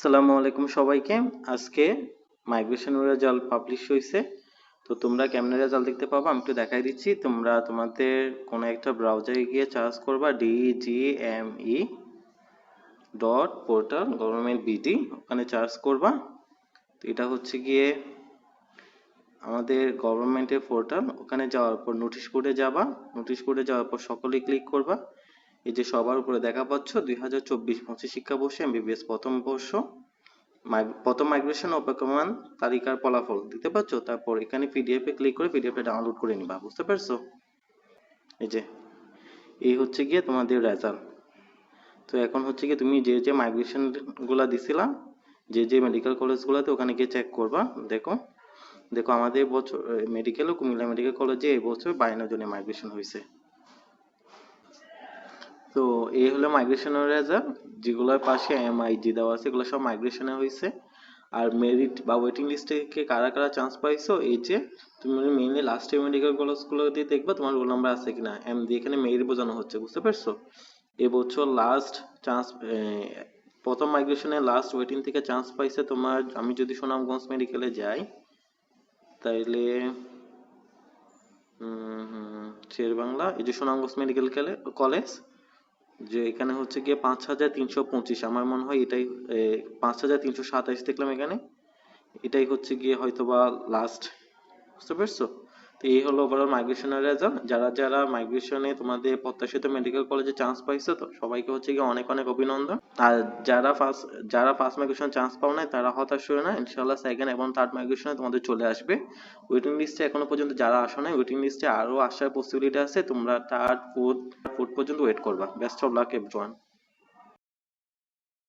আসসালামু আলাইকুম সবাইকে। আজকে মাইগ্রেশন রেজাল্ট পাবলিশ হয়েছে তো তোমরা কেমন রেজাল্ট দেখতে পাবো? আমি একটু দেখাই দিচ্ছি। তোমরা তোমাদের কোনো একটা ব্রাউজারে গিয়ে চার্জ করবা DGME dot portal government BD ওখানে চার্জ করবা। তো এটা হচ্ছে গিয়ে আমাদের গভর্নমেন্টের পোর্টাল ওখানে যাওয়ার পর নোটিশ বোর্ডে যাবা। নোটিশ বোর্ডে যাওয়ার পর সকলে ক্লিক করবা। এই যে সবার উপরে দেখা পাচ্ছ। দুই হাজার চব্বিশ পঁচিশ শিক্ষাবর্ষে এমবিবিএস প্রথম বর্ষ প্রথম মাইগ্রেশন অপেক্ষমান তালিকার ফলাফল দিতে পারছ তারপর এখানে পিডিএফ এ ক্লিক করে পিডিএফ ডাউনলোড করে নিবা, বুঝতে পারছ? এই যে, এই হচ্ছে গিয়ে তোমাদের রেজাল্ট তো এখন হচ্ছে কি তুমি যে যে মাইগ্রেশনগুলা দিছিলা, যে যে মেডিকেল কলেজ কলেজগুলোতে ওখানে গিয়ে চেক করবা, দেখো। দেখো আমাদের বছর মেডিকেল ও কুমিল্লা মেডিকেল কলেজে এই বছর বায়ান্ন জনের মাইগ্রেশন হয়েছে তো এই হলো মাইগ্রেশনের রেজাল্ট যেগুলোর পাশে এমআইজি দেওয়া আছে, এগুলো সব মাইগ্রেশনে হয়েছে। আর মেরিট বা ওয়েটিং লিস্টে কে কারা কারা চান্স পাইছো, এই যে তুমি মেইনলি লাস্ট মেডিকেল কলেজগুলো দিয়ে দেখবা তোমার রোল নাম্বার আছে কিনা। এম দিয়ে এখানে মেরিট বোঝানো হচ্ছে, বুঝতে পারছ? এবছর লাস্ট চান্স প্রথম মাইগ্রেশনে লাস্ট ওয়েটিং থেকে চান্স পাইছে তোমার, আমি যদি সুনামগঞ্জ মেডিকেলে যাই, তাইলে শের বাংলা এই যে সুনামগঞ্জ মেডিকেল কলেজ যে এখানে হচ্ছে গিয়ে পাঁচ হাজার তিনশো পঁচিশ, আমার মনে হয় এটাই পাঁচ হাজার তিনশো সাতাইশ দেখলাম এখানে। এটাই হচ্ছে গিয়ে হয়তোবা লাস্ট বুঝতে পারছ? তো এই হলো ওভারঅল মাইগ্রেশনের রেজাল্ট যারা যারা মাইগ্রেশনে তোমাদের প্রত্যাশিত মেডিকেল কলেজে চান্স পাইছো তো, সবাইকে হচ্ছে গিয়ে অনেক অনেক অভিনন্দন। আর যারা ফার্স্ট যারা ফার্স্ট মাইগ্রেশন চান্স পাও নাই, তারা হতাশ হয়ে না। ইনশাল্লাহ সেকেন্ড এবং থার্ড মাইগ্রেশনে তোমাদের চলে আসবে। ওয়েটিং লিস্টে এখনও পর্যন্ত যারা আসো নাই ওয়েটিং লিস্টে আরও আসার পসিবিলিটি আছে। তোমরা থার্ড ফোর্থ ফোর্থ পর্যন্ত ওয়েট করবা। Best of luck everyone